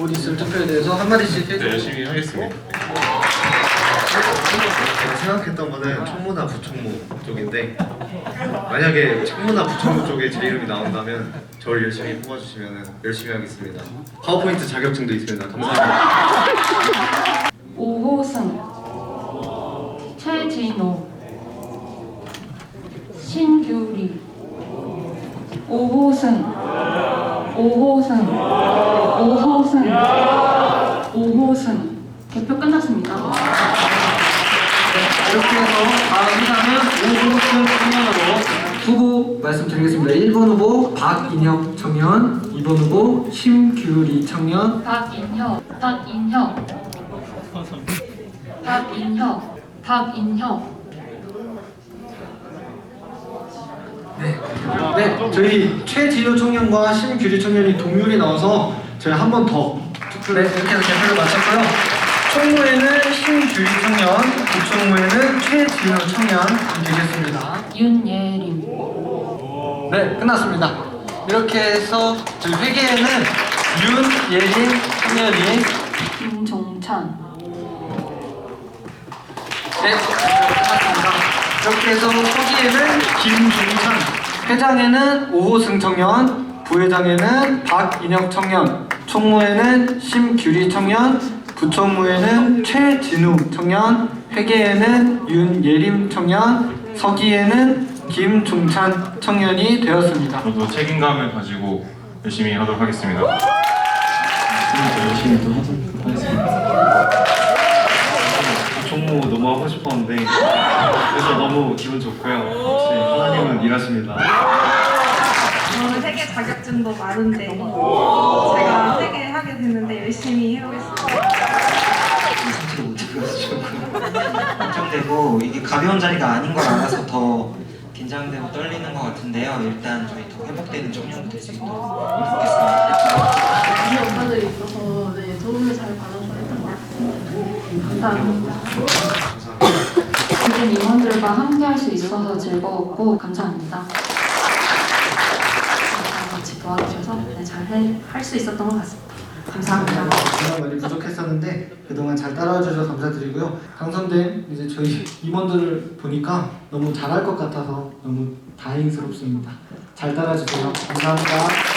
곧 있을 투표에 대해서 한마디씩 네, 해주세요. 열심히 하겠습니다. 제가 생각했던 거는 총무나 부총무 쪽인데 만약에 총무나 부총무 쪽에 제 이름이 나온다면 저를 열심히 뽑아주시면 열심히 하겠습니다. 파워포인트 자격증도 있습니다. 감사합니다. 오호승, 최진호, 신규리, 오호승, 오호승, 오호승, 오호승. 개표 끝났습니다. 이렇게 해서 다음 시간은 오호승 청년으로 후보 말씀드리겠습니다. 1번 후보 박인혁 청년, 2번 후보 심규리 청년, 박인혁, 박인혁, 박인혁, 박인혁. 네, 저희 최진호 청년과 심규리 청년이 동률이 나와서 저희 한 번 더 투표를 이렇게 해서 개표를 마쳤고요. 총무에는 심규리 청년, 부총무에는 최진호 청년 되겠습니다. 윤예림, 네, 끝났습니다. 이렇게 해서 저희 회계에는 윤예린 청년이 김종찬, 네. 이렇게 해서 서기에는 김중찬, 회장에는 오호승 청년, 부회장에는 박인혁 청년, 총무에는 심규리 청년, 부총무에는 최진우 청년, 회계에는 윤예림 청년, 서기에는 김종찬 청년이 되었습니다. 저도 책임감을 가지고 열심히 하도록 하겠습니다. 열심히 또 하도록 하겠습니다. 종무 너무 하고 싶었는데 너무 기분 좋고요. 역시 하나님은 일하십니다. 저는 세계 자격증도 많은데 제가 세개 하게 됐는데 열심히 해보겠습니다. 상태를 못 해가지고 걱정되고 이게 가벼운 자리가 아닌 걸 알아서 더 긴장되고 떨리는 것 같은데요. 일단 저희 더 회복되는 청년이 될수 있도록 노력하겠습니다. 우리 엄마들이 있어서 네, 도움을 잘 받아서 했던 것 같습니다. 감사합니다. 모든 임원들과 함께 할 수 있어서 즐거웠고 감사합니다. 같이 도와주셔서 네, 잘할 수 있었던 것 같습니다. 감사합니다. 정말 많이 부족했었는데 그동안 잘 따라와 주셔서 감사드리고요. 당선된 이제 저희 임원들을 보니까 너무 잘할 것 같아서 너무 다행스럽습니다. 잘 따라주세요. 감사합니다.